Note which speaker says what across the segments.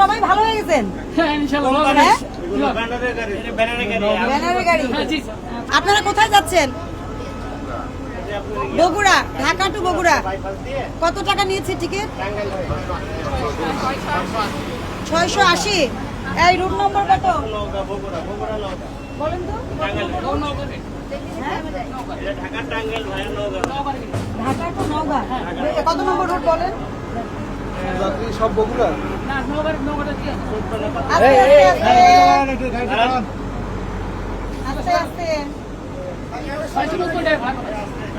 Speaker 1: সবাই ভালো হয়ে গেছেন?
Speaker 2: হ্যাঁ ইনশাআল্লাহ
Speaker 1: হ্যাঁ?
Speaker 2: হ্যাঁ জি।
Speaker 1: আপনারা কোথায় যাচ্ছেন? বগুড়া ঢাকা টু বগুড়া। কত টাকা নিয়েছে টিকিট ছয়শো আশি। এই রুট নম্বর কত?
Speaker 3: নৌকা বগুড়া বগুড়া নৌকা
Speaker 1: বলেন তো?
Speaker 3: ঢাকা টাঙ্গাইল ভাইয়ের নৌকা
Speaker 1: ঢাকা টু নওগাঁ। কত নম্বর রুট বলেন?
Speaker 4: সব বগুড়া।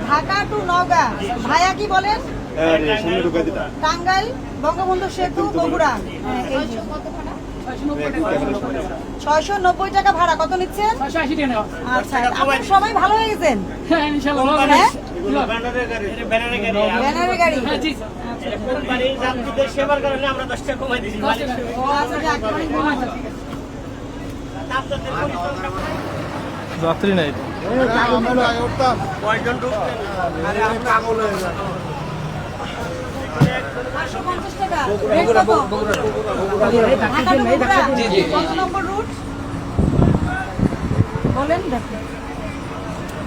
Speaker 1: ঢাকা টু নওগাঁ। ভাইয়া কি বলেন?
Speaker 4: দিতা
Speaker 1: টাঙ্গাইল বঙ্গবন্ধু সেতু বগুড়া। হ্যাঁ। ছয়শো নব্বই টাকা। ভাড়া। কত নিচ্ছেন? আচ্ছা সবাই ভালো হয়ে গেছেন
Speaker 2: ইনশাআল্লাহ
Speaker 1: হ্যাঁ
Speaker 3: ব্যানারের গাড়ি। সেবার কারণে আমরা দশ টাকা কমাই
Speaker 1: আচ্ছা
Speaker 3: পরিশ্রমটা
Speaker 4: যাত্রী নাই।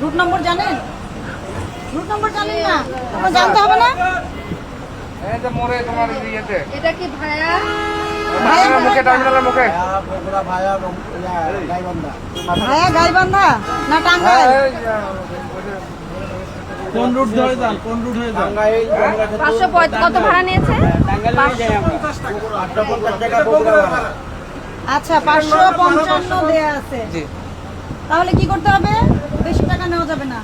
Speaker 1: রুট নম্বর জানেন? রুট নম্বর জানেন না? আপনার জানতে হবে না?
Speaker 5: এটা কি ভাড়া
Speaker 1: ভাইয়া
Speaker 4: মুখে টার্মিনালের মুখে?
Speaker 1: ভাইয়া গাইবান্ধা না টাঙ্গাইল?
Speaker 4: কোন রুট ধরে যান কোন রুট হয়ে যান?
Speaker 5: পাঁচশো কত ভাড়া নিয়েছে?
Speaker 1: আচ্ছা পাঁচশো পঞ্চান্ন দেয়া আছে। তাহলে কি করতে হবে? বেশি টাকা নেওয়া যাবে না।